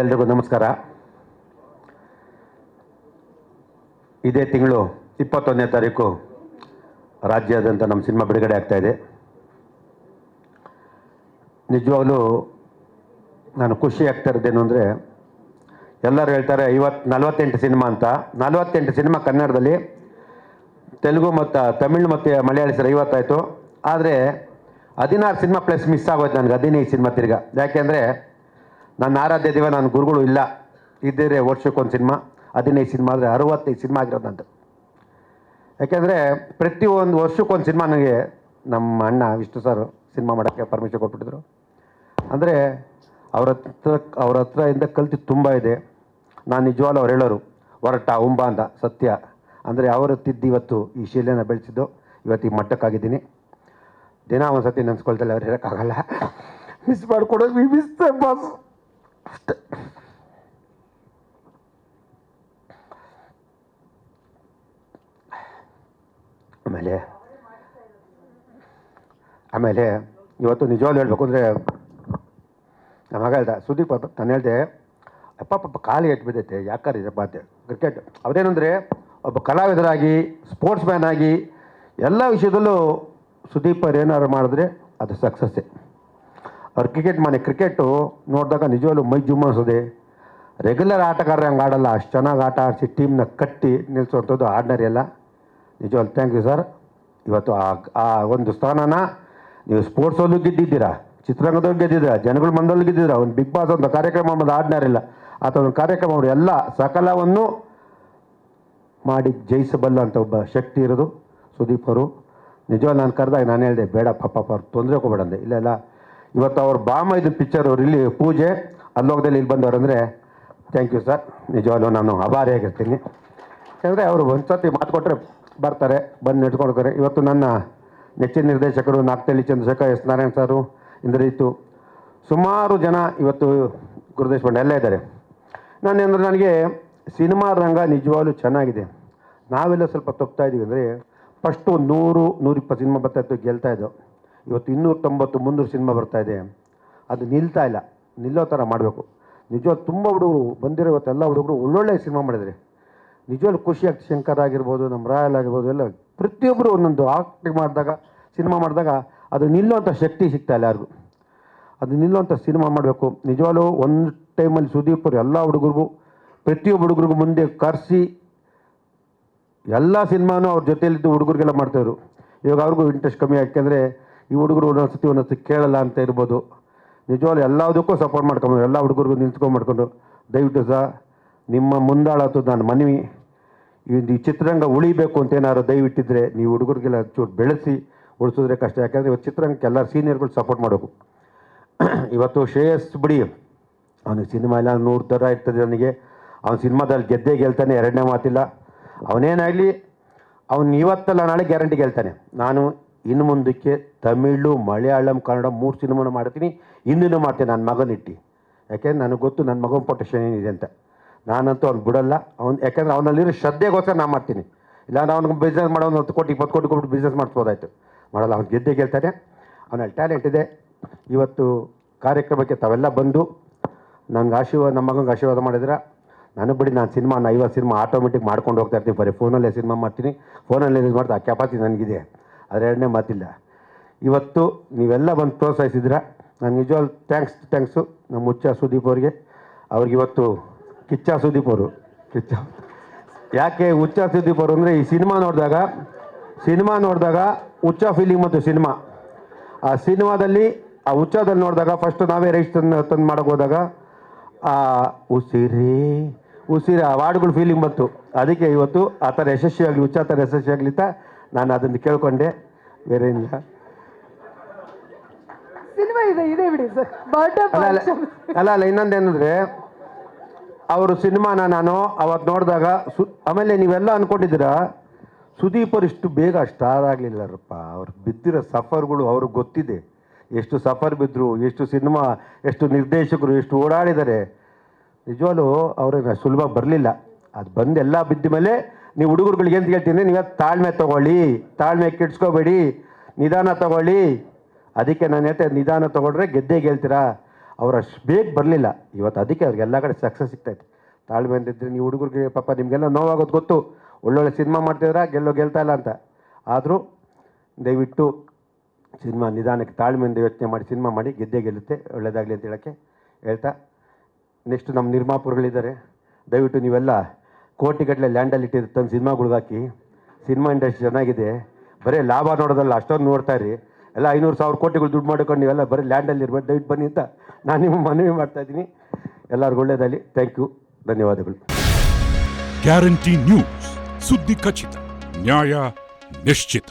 ಎಲ್ರಿಗೂ ನಮಸ್ಕಾರ. ಇದೇ ತಿಂಗಳು ಇಪ್ಪತ್ತೊಂದನೇ ತಾರೀಕು ರಾಜ್ಯಾದ್ಯಂತ ನಮ್ಮ ಸಿನಿಮಾ ಬಿಡುಗಡೆ ಆಗ್ತಾ ಇದೆ. ನಿಜವಾಗಲೂ ನಾನು ಖುಷಿ ಆಗ್ತಾ ಇರೋದೇನು ಅಂದರೆ, ಎಲ್ಲರೂ ಹೇಳ್ತಾರೆ ಐವತ್ತು ನಲವತ್ತೆಂಟು ಸಿನಿಮಾ ಅಂತ. ನಲವತ್ತೆಂಟು ಸಿನಿಮಾ ಕನ್ನಡದಲ್ಲಿ. ತೆಲುಗು ಮತ್ತು ತಮಿಳು ಮತ್ತು ಮಲಯಾಳಿ ಸರ್ ಐವತ್ತಾಯಿತು. ಆದರೆ ಹದಿನಾರು ಸಿನಿಮಾ ಪ್ಲಸ್ ಮಿಸ್ ಆಗೋಯ್ತು ನನಗೆ, ಹದಿನೈದು ಸಿನಿಮಾ ತಿರ್ಗ. ಯಾಕೆಂದರೆ ನನ್ನ ಆರಾಧ್ಯ ದೇವ, ನನ್ನ ಗುರುಗಳು ಇಲ್ಲ. ಇದ್ದರೆ ವರ್ಷಕ್ಕೊಂದು ಸಿನಿಮಾ, ಹದಿನೈದು ಸಿನಿಮಾ ಆದರೆ ಅರವತ್ತೈದು ಸಿನಿಮಾ ಆಗಿರೋದು ನಂದು ಯಾಕೆಂದರೆ ಪ್ರತಿಯೊಂದು ವರ್ಷಕ್ಕೊಂದು ಸಿನಿಮಾ ನನಗೆ ನಮ್ಮ ಅಣ್ಣ ವಿಷ್ಣು ಸರ್ ಸಿನಿಮಾ ಮಾಡೋಕ್ಕೆ ಪರ್ಮಿಷನ್ ಕೊಟ್ಬಿಟ್ಟಿದ್ರು. ಅಂದರೆ ಅವ್ರ ಹತ್ರ ಅವ್ರ ಹತ್ರ ಇಂದ ಕಲ್ತು ತುಂಬ ಇದೆ. ನಾನು ನಿಜವಾಗ್ಲೂ ಅವ್ರು ಹೇಳೋರು, ಹೊರಟ, ಉಂಬ ಅಂತ ಸತ್ಯ. ಅಂದರೆ ಅವರು ತಿದ್ದು ಇವತ್ತು ಈ ಶೈಲಿಯನ್ನು ಬೆಳೆಸಿದ್ದು. ಇವತ್ತು ಈ ಮಟ್ಟಕ್ಕಾಗಿದ್ದೀನಿ. ದಿನ ಒಂದು ಸತಿ ನೆನೆಸ್ಕೊಳ್ತಲ್ಲ ಅವ್ರು ಹೇಳೋಕ್ಕಾಗಲ್ಲ. ಮಿಸ್ ಮಾಡ್ಕೊಡೋದು ಮಿಸ್ ಬಾಸ್ ಆಮೇಲೆ ಆಮೇಲೆ ಇವತ್ತು ನಿಜವಾಗ್ಲೂ ಹೇಳ್ಬೇಕು ಅಂದರೆ, ನಮ್ಮ ಮಗ ಹೇಳ್ದ, ಸುದೀಪ್ ನಾನು ಹೇಳ್ದೆ, ಅಪ್ಪ ಪಾಪ ಕಾಲಿಗೆ ಎಟ್ಟು ಬಿದ್ದೈತೆ, ಯಾಕಾರ ಇದಪ್ಪ ಬಾಧ್ಯ ಕ್ರಿಕೆಟ್ ಅವರೇನಂದರೆ, ಒಬ್ಬ ಕಲಾವಿದರಾಗಿ ಸ್ಪೋರ್ಟ್ಸ್ ಮ್ಯಾನ್ ಆಗಿ, ಎಲ್ಲ ವಿಷಯದಲ್ಲೂ ಸುದೀಪ್ ಅವ್ರು ಏನಾದ್ರು ಮಾಡಿದ್ರೆ ಅದು ಸಕ್ಸಸ್ಸೇ ಅವ್ರು ಕ್ರಿಕೆಟ್ ಮನೆ ಕ್ರಿಕೆಟು ನೋಡಿದಾಗ ನಿಜವಾಗ್ಲೂ ಮೈ ಜುಮ್ ಅನ್ಸೋದೆ ರೆಗ್ಯುಲರ್ ಆಟಗಾರರು ಹಂಗೆ ಆಡಲ್ಲ, ಅಷ್ಟು ಚೆನ್ನಾಗಿ ಆಟ ಆಡಿಸಿ ಟೀಮ್ನ ಕಟ್ಟಿ ನಿಲ್ಲಿಸುವಂಥದ್ದು ಆರ್ಡಿನರಿ ಅಲ್ಲ. ನಿಜವಾಗ್ಲು ಥ್ಯಾಂಕ್ ಯು ಸರ್ ಇವತ್ತು ಆ ಆ ಒಂದು ಸ್ಥಾನನ ನೀವು ಸ್ಪೋರ್ಟ್ಸಲ್ಲೂ ಗೆದ್ದಿದ್ದೀರಾ? ಚಿತ್ರರಂಗದವ್ರು ಗೆದ್ದಿದ್ದೀರಾ? ಜನಗಳ ಮನದಲ್ಲಿ ಗೆದ್ದಿದ್ದೀರಾ? ಒಂದು ಬಿಗ್ ಬಾಸ್ ಒಂದು ಕಾರ್ಯಕ್ರಮ ಮಾಡೋದು ಇಲ್ಲ ಆತ ಒಂದು ಕಾರ್ಯಕ್ರಮ ಅವರು ಎಲ್ಲ ಸಕಲವನ್ನು ಮಾಡಿ ಜಯಿಸಬಲ್ಲ ಅಂತ ಒಬ್ಬ ಶಕ್ತಿ ಇರೋದು ಸುದೀಪ್ ಅವರು. ನಿಜವಾಗಿ ನಾನು ಕರೆದಾಗ ನಾನು ಹೇಳಿದೆ, ಬೇಡ ಪಾಪ ಅವ್ರು ತೊಂದರೆ ಹೋಗ್ಬೇಡ ಅಂದೆ. ಇಲ್ಲ ಇಲ್ಲ ಇವತ್ತು ಅವ್ರ ಬಾಮ ಇದು ಪಿಕ್ಚರ್ ಅವ್ರು ಇಲ್ಲಿ ಪೂಜೆ, ಅಲ್ಲೋಗದಲ್ಲಿ ಇಲ್ಲಿ ಬಂದವ್ರು ಅಂದರೆ ಥ್ಯಾಂಕ್ ಯು ಸರ್ ನಿಜವಾಗ್ಲು ನಾನು ಅಭಾರಿಯಾಗಿರ್ತೀನಿ ಯಾಕಂದರೆ ಅವರು ಒಂದು ಸತಿ ಮಾತು ಕೊಟ್ಟರೆ ಬರ್ತಾರೆ, ಬಂದು ನೆಟ್ಕೊಳ್ತಾರೆ ಇವತ್ತು ನನ್ನ ನೆಚ್ಚಿನ ನಿರ್ದೇಶಕರು ನಾಗ್ತಳ್ಳಿ ಚಂದ್ರಶೇಖರ್, ಎಸ್ ನಾರಾಯಣ್ ಸಾರು ಇಂದ್ರೀತು ಸುಮಾರು ಜನ ಇವತ್ತು ಗುರುದೇಶ್ ಪಂಡ ಎಲ್ಲ ಇದ್ದಾರೆ. ನಾನೇಂದ್ರೆ ನನಗೆ ಸಿನಿಮಾ ರಂಗ ನಿಜವಾಗ್ಲೂ ಚೆನ್ನಾಗಿದೆ. ನಾವೆಲ್ಲ ಸ್ವಲ್ಪ ತಪ್ತಾ ಇದ್ದೀವಿ ಅಂದರೆ ಫಸ್ಟು ನೂರು, ನೂರಿಪ್ಪತ್ತು ಸಿನಿಮಾ ಬರ್ತಾಯಿತ್ತು ಗೆಲ್ತಾ ಇದ್ದೋ. ಇವತ್ತು ಇನ್ನೂರ ತೊಂಬತ್ತು ಮುನ್ನೂರು ಸಿನಿಮಾ ಬರ್ತಾ ಇದೆ. ಅದು ನಿಲ್ತಾ ಇಲ್ಲ. ನಿಲ್ಲೋ ಥರ ಮಾಡಬೇಕು. ನಿಜವಾಗ ತುಂಬ ಹುಡುಗರು ಬಂದಿರೋ ಇವತ್ತೆಲ್ಲ ಹುಡುಗರು ಒಳ್ಳೊಳ್ಳೆ ಸಿನಿಮಾ ಮಾಡಿದರೆ ನಿಜವಾಗ್ಲೂ ಖುಷಿ ಆಗ್ತದೆ. ಶಂಕರ್ ಆಗಿರ್ಬೋದು, ನಮ್ಮ ರಾಯಲ್ ಆಗಿರ್ಬೋದು, ಎಲ್ಲ ಪ್ರತಿಯೊಬ್ಬರು ಒಂದೊಂದು ಆಕ್ಟಿಂಗ್ ಮಾಡಿದಾಗ, ಸಿನಿಮಾ ಮಾಡಿದಾಗ ಅದು ನಿಲ್ಲುವಂಥ ಶಕ್ತಿ ಸಿಗ್ತಾ ಇಲ್ಲ ಯಾರಿಗೂ. ಅದು ನಿಲ್ಲುವಂಥ ಸಿನಿಮಾ ಮಾಡಬೇಕು. ನಿಜವಾಗ್ಲೂ ಒಂದು ಟೈಮಲ್ಲಿ ಸುದೀಪ್ ಅವರು ಎಲ್ಲ ಹುಡುಗರಿಗೂ, ಪ್ರತಿಯೊಬ್ಬ ಹುಡುಗರಿಗೂ ಮುಂದೆ ಕರೆಸಿ, ಎಲ್ಲ ಸಿನಿಮಾನು ಅವ್ರ ಜೊತೆಯಲ್ಲಿದ್ದು ಹುಡುಗರಿಗೆಲ್ಲ ಮಾಡ್ತಾಯಿದ್ರು ಇವಾಗ ಅವ್ರಿಗೂ ಇಂಟ್ರೆಸ್ಟ್ ಕಮ್ಮಿ. ಯಾಕೆಂದರೆ ಈ ಹುಡುಗರು ಒಂದೊಂದ್ಸತಿ ಒಂದೊಂದ್ಸತಿ ಕೇಳಲ್ಲ ಅಂತ ಇರ್ಬೋದು. ನಿಜವಾಗ್ಲೂ ಎಲ್ಲದಕ್ಕೂ ಸಪೋರ್ಟ್ ಮಾಡ್ಕೊಂಡು, ಎಲ್ಲ ಹುಡುಗರಿಗೂ ನಿಂತ್ಕೊಂಡು ಮಾಡ್ಕೊಂಡು, ದಯವಿಟ್ಟು ಸಹ ನಿಮ್ಮ ಮುಂದಾಳತ್ತು ನಾನು ಮನವಿ, ಈ ಚಿತ್ರರಂಗ ಉಳಿಬೇಕು ಅಂತ ಏನಾದ್ರು ದಯವಿಟ್ಟಿದ್ರೆ ನೀವು ಹುಡುಗರಿಗೆಲ್ಲ ಚೂರು ಬೆಳೆಸಿ, ಉಳಿಸಿದ್ರೆ ಕಷ್ಟ. ಯಾಕಂದರೆ ಇವತ್ತು ಚಿತ್ರರಂಗಕ್ಕೆ ಎಲ್ಲ ಸೀನಿಯರ್ಗಳು ಸಪೋರ್ಟ್ ಮಾಡಬೇಕು ಇವತ್ತು ಶ್ರೇಯಸ್ ಬಿಡಿ, ಅವನಿಗೆ ಸಿನಿಮಾ ಇಲ್ಲ ನೂರು ಥರ ಇರ್ತದೆ ಅವನಿಗೆ. ಅವನ ಸಿನಿಮಾದಲ್ಲಿ ಗೆದ್ದೇ ಗೆಲ್ತಾನೆ, ಎರಡನೇ ಮಾತಿಲ್ಲ. ಅವನೇನಾಗಲಿ, ಅವನು ಇವತ್ತಲ್ಲ, ನಾಳೆ ಗ್ಯಾರಂಟಿ ಗೆಲ್ತಾನೆ. ನಾನು ಇನ್ನು ಮುಂದಕ್ಕೆ ತಮಿಳು, ಮಲಯಾಳಂ, ಕನ್ನಡ ಮೂರು ಸಿನಿಮಾನು ಮಾಡ್ತೀನಿ. ಇನ್ನೂ ಮಾಡ್ತೀನಿ ನನ್ನ ಮಗನಿಟ್ಟು. ಯಾಕೆಂದ್ರೆ ನನಗೆ ಗೊತ್ತು ನನ್ನ ಮಗನ ಪೊಟೇಷನ್ ಏನಿದೆ ಅಂತ. ನಾನಂತೂ ಅವ್ನು ಬಿಡಲ್ಲ. ಅವ್ನು ಯಾಕೆಂದ್ರೆ ಅವನಲ್ಲಿರೋ ಶ್ರದ್ಧೆಗೋಸ್ಕರ ನಾನು ಮಾಡ್ತೀನಿ. ಇಲ್ಲಾಂದ್ರೆ ಅವ್ನಿಗೆ ಬಿಸ್ನೆಸ್ ಮಾಡೋನು ಹತ್ತು ಕೋಟಿ ಇಪ್ಪತ್ತು ಕೋಟಿ ಕೊಟ್ಟು ಬಿಸ್ನೆಸ್ ಮಾಡಿಸ್ಬೋದಾಯ್ತು. ಮಾಡಲ್ಲ, ಅವ್ನು ಗೆದ್ದೆ ಗೆಲ್ತಾನೆ. ಅವನಲ್ಲಿ ಟ್ಯಾಲೆಂಟ್ ಇದೆ. ಇವತ್ತು ಕಾರ್ಯಕ್ರಮಕ್ಕೆ ತಾವೆಲ್ಲ ಬಂದು ನನಗೆ ಆಶೀರ್ವಾದ ನಮ್ಮ ಮಗನಿಗೆ ಆಶೀರ್ವಾದ ಮಾಡಿದ್ರೆ. ನಾನು ಬಿಡಿ ನಾನು ಸಿನಿಮಾ ಐವತ್ತು ಸಿನಿಮಾ ಆಟೋಮೆಟಿಕ್ ಮಾಡ್ಕೊಂಡು ಹೋಗ್ತಾ ಇರ್ತೀನಿ. ಬರೀ ಫೋನಲ್ಲೇ ಸಿನಿಮಾ ಮಾಡ್ತೀನಿ. ಫೋನಲ್ಲಿ ಯೂಸ್ ಮಾಡ್ತಾ ಆ ಕೆಪಾಸಿಟಿ ನನಗಿದೆ. ಅದರ ಎರಡನೇ ಮಾತಿಲ್ಲ. ಇವತ್ತು ನೀವೆಲ್ಲ ಬಂದು ಪ್ರೋತ್ಸಾಹಿಸಿದ್ರ ನಾನು ನಿಜವಾಗ್ಲೂ ಥ್ಯಾಂಕ್ಸ್ ಥ್ಯಾಂಕ್ಸು ನಮ್ಮ ಹುಚ್ಚ ಸುದೀಪ್ ಅವ್ರಿಗೆ. ಅವ್ರಿಗೆ ಇವತ್ತು ಕಿಚ್ಚ ಸುದೀಪ್ ಅವರು. ಕಿಚ್ಚ. ಯಾಕೆ ಹುಚ್ಚ ಸುದೀಪ್ ಅವರು ಅಂದರೆ ಈ ಸಿನಿಮಾ ನೋಡಿದಾಗ ಸಿನಿಮಾ ನೋಡಿದಾಗ ಹುಚ್ಚ ಫೀಲಿಂಗ್ ಮತ್ತು ಸಿನಿಮಾ. ಆ ಸಿನಿಮಾದಲ್ಲಿ, ಆ ಹುಚ್ಚದಲ್ಲಿ ನೋಡಿದಾಗ ಫಸ್ಟ್ ನಾವೇ ರೈಸ್ ತಂದು ತಂದು ಮಾಡೋಕೆ ಹೋದಾಗ, ಆ ಉಸಿರೇ, ಉಸಿರಿ ಆ ವಾರ್ಡ್ಗಳು ಫೀಲಿಂಗ್ ಬಂತು. ಅದಕ್ಕೆ ಇವತ್ತು ಆ ಥರ ಯಶಸ್ವಿಯಾಗಲಿ, ಹುಚ್ಚ ಥರ ಯಶಸ್ವಿಯಾಗಲಿ ಅಂತ ನಾನು ಅದನ್ನು ಕೇಳ್ಕೊಂಡೆ ಬೇರೆ ಇಲ್ಲ. ಸಿನಿಮಾ ಇದೆ ಇದೆ ಬಿಡಿ ಸರ್. ಬರ್ಡೇ ಅಲ್ಲ ಅಲ್ಲ ಇನ್ನೊಂದು ಅಲ್ಲ ಇನ್ನೊಂದೇನಂದ್ರೆ ಅವರು ಸಿನಿಮಾನ ನಾನು ಅವತ್ತು ನೋಡಿದಾಗ ಸು ಆಮೇಲೆ ನೀವೆಲ್ಲ ಅನ್ಕೊಂಡಿದ್ದೀರ ಸುದೀಪ್ ಅವ್ರು ಇಷ್ಟು ಬೇಗ ಸ್ಟಾರ್ ಆಗಲಿಲ್ಲರಪ್ಪ. ಅವ್ರು ಬಿದ್ದಿರೋ ಸಫರ್ಗಳು ಅವ್ರಿಗೆ ಗೊತ್ತಿದೆ. ಎಷ್ಟು ಸಫರ್ ಬಿದ್ದರು ಎಷ್ಟು ಸಿನಿಮಾ ಎಷ್ಟು ನಿರ್ದೇಶಕರು ಎಷ್ಟು ಓಡಾಡಿದ್ದಾರೆ. ನಿಜವಾಗ್ಲೂ ಅವ್ರಿಗೆ ಸುಲಭ ಬರಲಿಲ್ಲ. ಅದು ಬಂದು ಎಲ್ಲ ಬಿದ್ದ ಮೇಲೆ ನೀವು ಹುಡುಗರುಗಳಿಗೆ ಅಂತ ಹೇಳ್ತೀನಿ, ನೀವು ತಾಳ್ಮೆ ತಗೊಳ್ಳಿ, ತಾಳ್ಮೆ ಕೆಡ್ಸ್ಕೋಬೇಡಿ, ನಿಧಾನ ತಗೊಳ್ಳಿ. ಅದಕ್ಕೆ ನಾನು ಹೇಳ್ತೇನೆ ನಿಧಾನ ತಗೊಂಡ್ರೆ ಗೆದ್ದೆ ಗೆಲ್ತೀರಾ ಅವ್ರು ಬೇಗ ಬರಲಿಲ್ಲ. ಇವತ್ತು ಅದಕ್ಕೆ ಅವ್ರಿಗೆ ಎಲ್ಲ ಕಡೆ ಸಕ್ಸಸ್ ಸಿಗ್ತೈತೆ ತಾಳ್ಮೆ ಅಂತಿದ್ರೆ ನೀವು ಹುಡುಗರಿಗೆ, ಪಾಪ ನಿಮಗೆಲ್ಲ ನೋವಾಗೋದು ಗೊತ್ತು. ಒಳ್ಳೊಳ್ಳೆ ಸಿನಿಮಾ ಮಾಡ್ತಿದ್ರ ಗೆಲ್ಲೋ ಗೆಲ್ತಾ ಇಲ್ಲ ಅಂತ. ಆದರೂ ದಯವಿಟ್ಟು ಸಿನಿಮಾ ನಿಧಾನಕ್ಕೆ ತಾಳ್ಮೆಯಿಂದ ಯೋಚನೆ ಮಾಡಿ ಸಿನಿಮಾ ಮಾಡಿ, ಗೆದ್ದೇ ಗೆಲ್ಲುತ್ತೆ ಒಳ್ಳೆಯದಾಗಲಿ ಅಂತ ಹೇಳೋಕ್ಕೆ ಹೇಳ್ತಾ ನೆಕ್ಸ್ಟ್ ನಮ್ಮ ನಿರ್ಮಾಪಕರುಗಳಿದ್ದಾರೆ. ದಯವಿಟ್ಟು ನೀವೆಲ್ಲ ಕೋಟಿಗಟ್ಟಲೆ ಲ್ಯಾಂಡಲ್ಲಿ ಇಟ್ಟಿದ್ದು ತಂದು ಸಿನಿಮಾಗಳ್ಗಾಕಿ ಸಿನಿಮಾ ಇಂಡಸ್ಟ್ರಿ ಚೆನ್ನಾಗಿದೆ. ಬರೀ ಲಾಭ ನೋಡೋದಲ್ಲ, ಅಷ್ಟೊಂದು ನೋಡ್ತಾ ಇರಿ. ಎಲ್ಲ ಐನೂರು ಸಾವಿರ ಕೋಟಿಗಳು ದುಡ್ಡು ಮಾಡ್ಕೊಂಡು ನೀವೆಲ್ಲ ಬರೀ ಲ್ಯಾಂಡಲ್ಲಿ ಇರಬೇಕು ದಯವಿಟ್ಟು ಬನ್ನಿ ಅಂತ ನಾನು ನಿಮ್ಮ ಮನವಿ ಮಾಡ್ತಾ ಇದ್ದೀನಿ. ಎಲ್ಲರಿಗೂ ಒಳ್ಳೆಯದಾಗಲಿ ಥ್ಯಾಂಕ್ ಯು ಧನ್ಯವಾದಗಳು. ಗ್ಯಾರಂಟಿ ನ್ಯೂಸ್ ಸುದ್ದಿ ಖಚಿತ, ನ್ಯಾಯ ನಿಶ್ಚಿತ.